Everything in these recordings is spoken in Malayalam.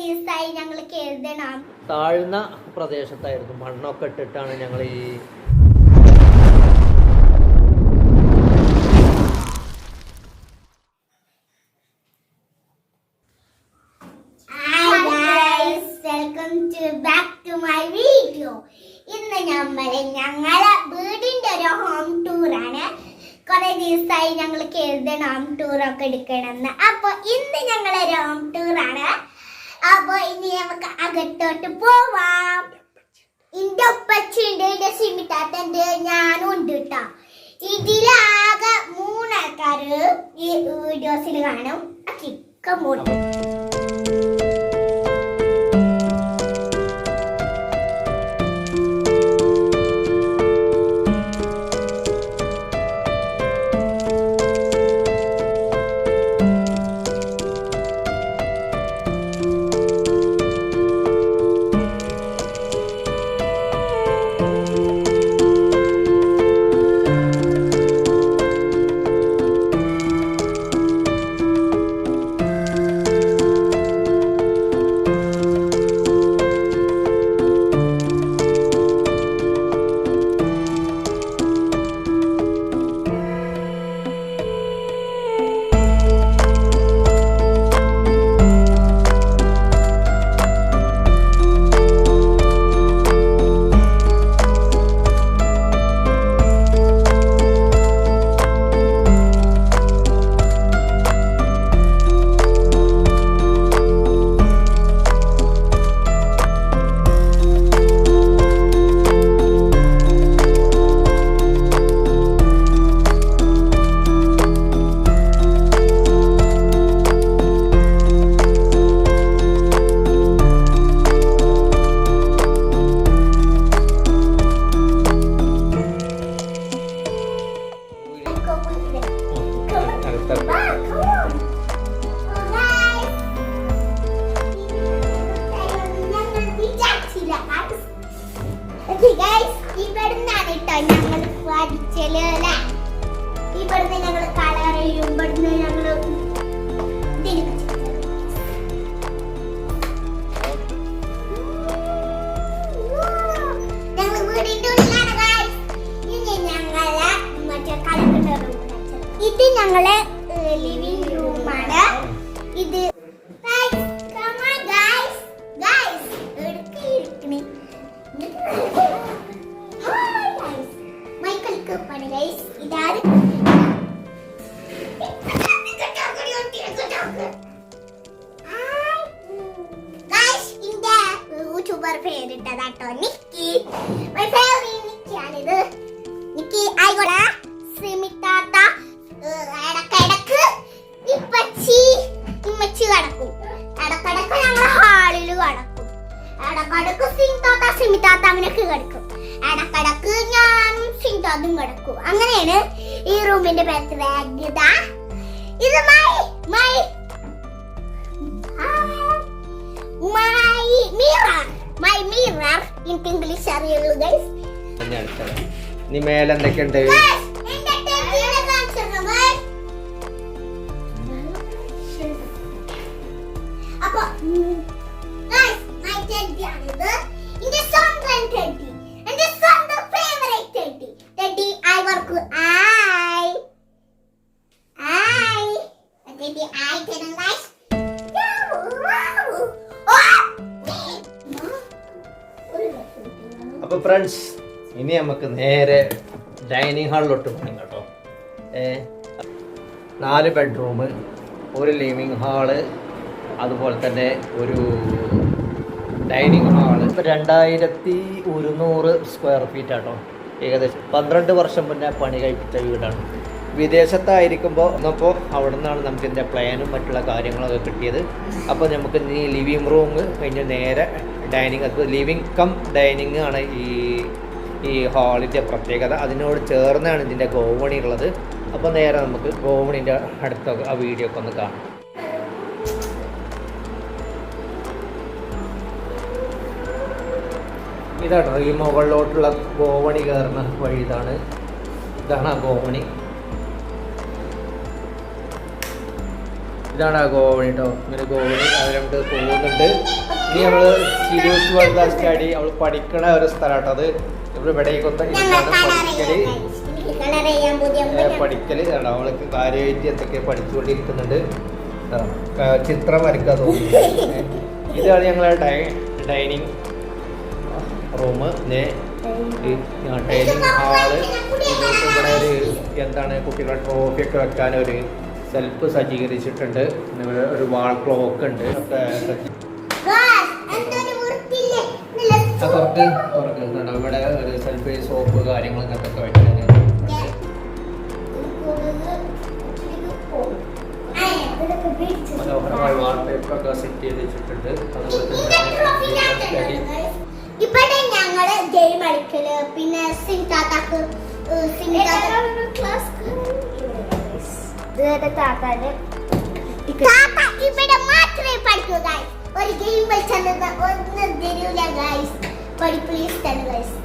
ദിവസമായി ഞങ്ങൾ കരുതണം താഴ്ന്ന പ്രദേശത്തായിരുന്നു. മണ്ണൊക്കെ ഇട്ടിട്ടാണ് ഞങ്ങൾ ഈ ഇന്ന് നമ്മൾ ഞങ്ങളെ വീടിന്റെ ഒരു ഹോം കുറെ ദിവസമായി ഞങ്ങൾ കരുതണം ഹോം ഒക്കെ എടുക്കണമെന്ന്. അപ്പൊ ഇന്ന് ഞങ്ങളൊരു ഹോം ടൂർ ആണ്. അപ്പൊ ഇനി നമുക്ക് അകത്തോട്ട് പോവാം. എന്റെ ഒപ്പച്ചുണ്ട് എന്റെ സിമിത്താത്തണ്ട് ഞാനും ഉണ്ട് കേട്ടോ ഇതിലാകെ മൂന്നാൾക്കാര് ഈ വീഡിയോസിൽ കാണും. മൂടും. ഞങ്ങൾ പഠിച്ചൽ അല്ലേ ഇവിടുന്ന് ഞങ്ങൾ കളർ ചെയ്യും ഇവിടുന്ന് ഞങ്ങൾ ഇത് വീടിന്റെ ഇടക്കിടക്ക് സിംതാത്ത സിമിത്താത്ത അങ്ങനെയൊക്കെ കിടക്കും. അടക്കടക്ക് ഞാൻ സിംഗ് സിംതാത്തും കിടക്കും. അങ്ങനെയാണ് ഈ റൂമിന്റെ പേര് വേഗത. ഇത് my my my mirror my mirror in English അറിയുള്ളൂ ഗൈസ് ഇനി അടുത്തത്. ഇനി ഫ്രണ്ട്സ് ഇനി നമുക്ക് നേരെ ഡൈനിങ് ഹാളിലോട്ട് പോകണം കേട്ടോ. നാല് ബെഡ്റൂം ഒരു ലിവിങ് ഹാൾ അതുപോലെ തന്നെ ഒരു ഡൈനിങ് ഹാൾ ഇപ്പം രണ്ടായിരത്തി ഒരുന്നൂറ് സ്ക്വയർ ഫീറ്റ് ആട്ടോ. ഏകദേശം പന്ത്രണ്ട് വർഷം മുന്നേ പണി കഴിപ്പിച്ച വീടാണ്. വിദേശത്തായിരിക്കുമ്പോൾ ഒന്നപ്പോൾ അവിടെ നിന്നാണ് നമുക്ക് ഇതിന്റെ പ്ലാനും മറ്റുള്ള കാര്യങ്ങളൊക്കെ കിട്ടിയത്. അപ്പോൾ നമുക്ക് ഈ ലിവിങ് റൂം കഴിഞ്ഞ് നേരെ ഡൈനിങ് അത് ലിവിങ് കം ഡൈനിങ് ആണ് ഈ ഈ ഹാളിന്റെ പ്രത്യേകത. അതിനോട് ചേർന്നാണ് ഇതിന്റെ ഗോവണി ഉള്ളത്. അപ്പോൾ നേരെ നമുക്ക് ഗോവണിന്റെ അടുത്ത ആ വീഡിയോ ഒക്കെ ഒന്ന് കാണാം. ഇതാട്ടോ ഈ മുകളിലോട്ടുള്ള ഗോവണി കയറുന്ന വഴി ഇതാണ്. ഇതാണ് ആ ഗോവണി. ഇതാണ് ആ ഗോവണി കേട്ടോ ഇങ്ങനെ ഗോവണി അവരങ്ങോട്ട് പോകുന്നുണ്ട്. ഇനി നമ്മൾ സീരിയസ് വേൾഡ് സ്റ്റഡി അവൾ പഠിക്കണ ഒരു സ്ഥലമാട്ടോ. അത് ഇവിടെ വെടയിക്കൊത്ത പഠിക്കൽ. പഠിക്കൽ. അവൾക്ക് കാര്യമായിട്ട് എന്തൊക്കെ പഠിച്ചുകൊണ്ടിരിക്കുന്നുണ്ട്. ചിത്രം വരയ്ക്കാൻ തോന്നുന്നു. ഇതാണ് ഞങ്ങളുടെ ഡൈ ഡൈനിങ് റൂം. Dining hall. ഇവിടെ ഒരു എന്താണ് കുട്ടികളുടെ ട്രോഫിയൊക്കെ വെക്കാൻ ഒരു സെൽഫ് സജ്ജീകരിച്ചിട്ടുണ്ട്. ഒരു വാൾ ക്ലോക്ക് ഉണ്ട്. ഒക്കെ. ഇവിടെ ഒരു സെൽഫ് സോപ്പ് കാര്യങ്ങളും അതൊക്കെ ഒക്കെ വെക്കാൻ വാൾ പേപ്പർ ഒക്കെ സെറ്റ് ചെയ്ത് വെച്ചിട്ടുണ്ട്. അതുപോലെ തന്നെ സ്റ്റഡി ഇവിടെ ഞങ്ങൾ ഗെയിം കളിക്കൽ. പിന്നെ താത്ത ഇവിടെ മാത്രമേ പഠിക്കൂ ഗൈസ് ഒരു ഗെയിം വെച്ചത് ഒന്നും തരൂല ഗൈസ് പഠിപ്പ് ഇഷ്ടമാണ് ഗൈസ്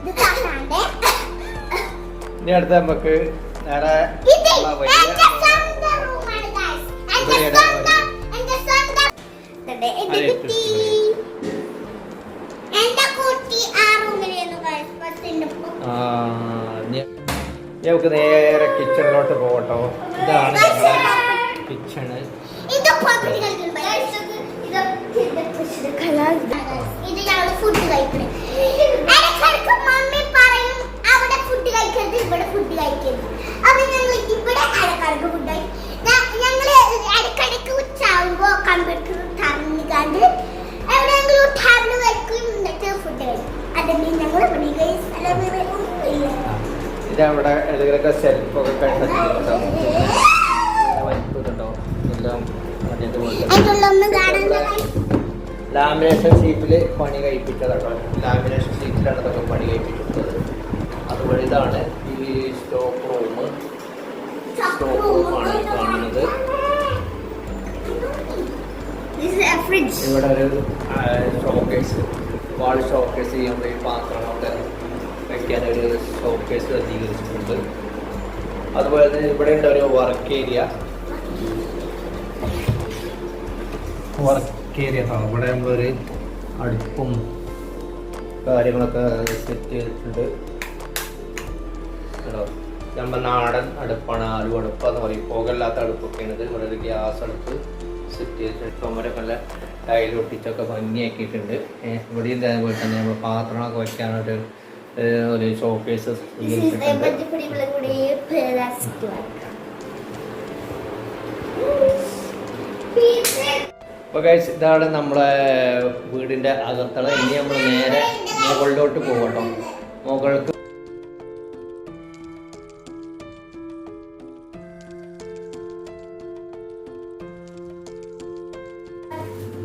ഇത് താത്താണ്ട് ഇനി അടുത്ത നമുക്ക് നേരെ നമുക്ക് നേരെ കിച്ചണിലോട്ട് പോകട്ടോ. ഇതാണ് കിച്ചണ് എവിടെയെങ്കിലും ഫുഡ് കഴിക്കും. അതന്നെ ഞങ്ങൾ ഇവിടെ ഇതവിടെ ഏതെങ്കിലുമൊക്കെ സെൽഫൊക്കെ വലിപ്പുണ്ടോ എല്ലാം ലാമിനേഷൻ ഷീറ്റിൽ പണി കഴിപ്പിച്ചതാണ്. ലാമിനേഷൻ സീറ്റിലാണ് അതൊക്കെ പണി കഴിപ്പിച്ചിട്ടുള്ളത് അതുപോലെ ഇതാണ് ഈ സ്റ്റോക്ക് റൂം സ്റ്റോക്ക് റൂമാണ് കാണുന്നത്. ഇവിടെ ഒരു ഷോക്കേസ് വാൾ ഷോക്കേസ് ചെയ്യുമ്പോൾ ഈ പാത്രങ്ങളൊക്കെ വെക്കാൻ ഒരു ഷോക്കേസ് സജ്ജീകരിച്ചിട്ടുണ്ട്. അതുപോലെ തന്നെ ഇവിടെ ഉണ്ട് ഒരു വർക്ക് ഏരിയ വർക്ക് ഏരിയ ഇവിടെ നമ്മളൊരു അടുപ്പും കാര്യങ്ങളൊക്കെ സെറ്റ് ചെയ്തിട്ടുണ്ട്. കേട്ടോ നമ്മൾ നാടൻ അടുപ്പാണ് ആലു അടുപ്പ് എന്ന് പറയും. പുകയില്ലാത്ത അടുപ്പൊക്കെയാണ് ഇത്. ഇവിടെ ഒരു ഗ്യാസ് അടുപ്പ് സെറ്റ് ചെയ്തിട്ടുണ്ട്. ചുമരൊക്കെ നല്ല ടൈൽ ഒട്ടിച്ചൊക്കെ ഭംഗിയാക്കിയിട്ടുണ്ട്. ഇവിടെയും ഇവിടെ ഇതേപോലെ തന്നെ. നമ്മൾ പാത്രങ്ങളൊക്കെ വെക്കാനൊരു ഏഹ് ഒരു ഷോക്കേസ് അപ്പോൾ ഇതാണ് നമ്മളെ വീടിന്റെ അകത്തള. ഇനി നമ്മൾ നേരെ മുകളിലോട്ട് പോകട്ടോ. മുകൾക്ക്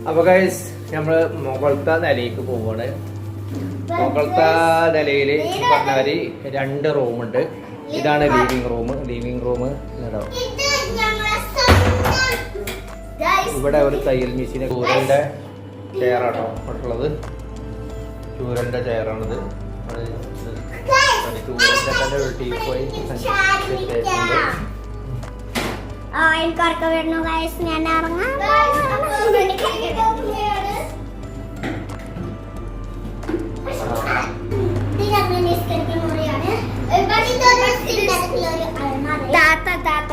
അപ്പോൾ ഗൈസ് നമ്മൾ മുകളിലത്തെ നിലയിലേക്ക് പോവാണ്. മുകളത്തെ നിലയിൽ പറഞ്ഞാൽ രണ്ട് റൂമുണ്ട്. ഇതാണ് ലിവിങ് റൂം ലിവിങ് റൂം ഇതാ ഇവിടെ ഒരു തയ്യൽ മെഷീൻ ചൂരന്റെ ചെയറാണോ ഉള്ളത്. ചൂരന്റെ ചെയറാണിത് ചൂരന്റെ ഇത് ചൂരന്റെ തന്നെ എനിക്ക് ഉറക്കം വരുന്നു ഞാൻ ഇറങ്ങാം.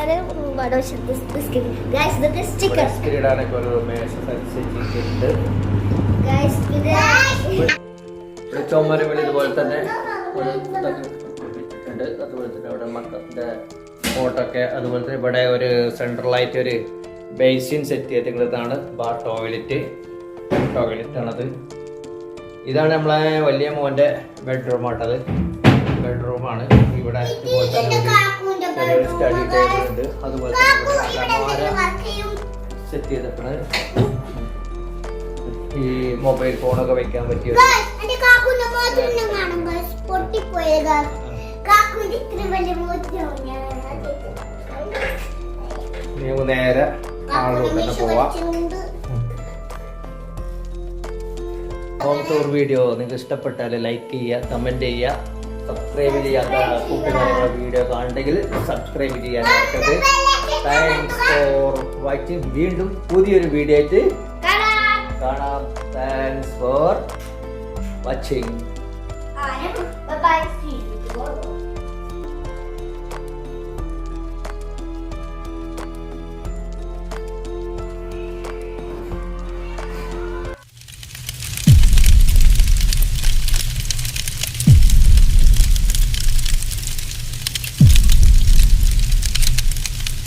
താത്തര് ഗൈസ് ഇതൊക്കെ സ്റ്റിക്കർ ഇടാനൊക്കെ ഒരു മേശ സജ്ജിച്ചിട്ടുണ്ട് ഗൈസ് ഇത് ഇവിടെ ചുമരുകൾ ഇതുപോലെ തന്നെ ഒരു ഇതൊക്കെ ഒട്ടിച്ചിട്ടുണ്ട് അതുപോലെ തന്നെ ഇവിടെ മക്കളുടെ ഫോട്ടൊക്കെ അതുപോലെ തന്നെ ഇവിടെ ഒരു സെൻട്രലായിട്ട് ഒരു ബേസിൻ സെറ്റ് ചെയ്തിട്ടുള്ളതാണ്. ബാർ ടോയ്ലറ്റ് ടോയ്ലറ്റ് ആണത്. ഇതാണ് നമ്മളെ വലിയ മോന്റെ ബെഡ്റൂം ആട്ടത്. ബെഡ്റൂമാണ് ഇവിടെ ഇതുപോലെ തന്നെ ചെറിയൊരു സ്റ്റഡി ടേബിൾ ഉണ്ട്. അതുപോലെ സെറ്റ് ചെയ്തിട്ടാണ് ഈ മൊബൈൽ ഫോണൊക്കെ വെക്കാൻ പറ്റിയ നേരെ ആളിലോട്ട് തന്നെ പോവാം. ഹോം ടൂർ വീഡിയോ നിങ്ങൾക്ക് ഇഷ്ടപ്പെട്ടാൽ ലൈക്ക് ചെയ്യുക കമന്റ് ചെയ്യുക. സബ്സ്ക്രൈബ് ചെയ്യാത്ത കൂട്ടുകാരുടെ വീഡിയോ കാണുണ്ടെങ്കിൽ സബ്സ്ക്രൈബ് ചെയ്യാൻ മറക്കരുത്. താങ്ക്സ് ഫോർ വാച്ചിങ് വീണ്ടും പുതിയൊരു വീഡിയോ ആയിട്ട് കാണാം. കാണാം. Thanks for watching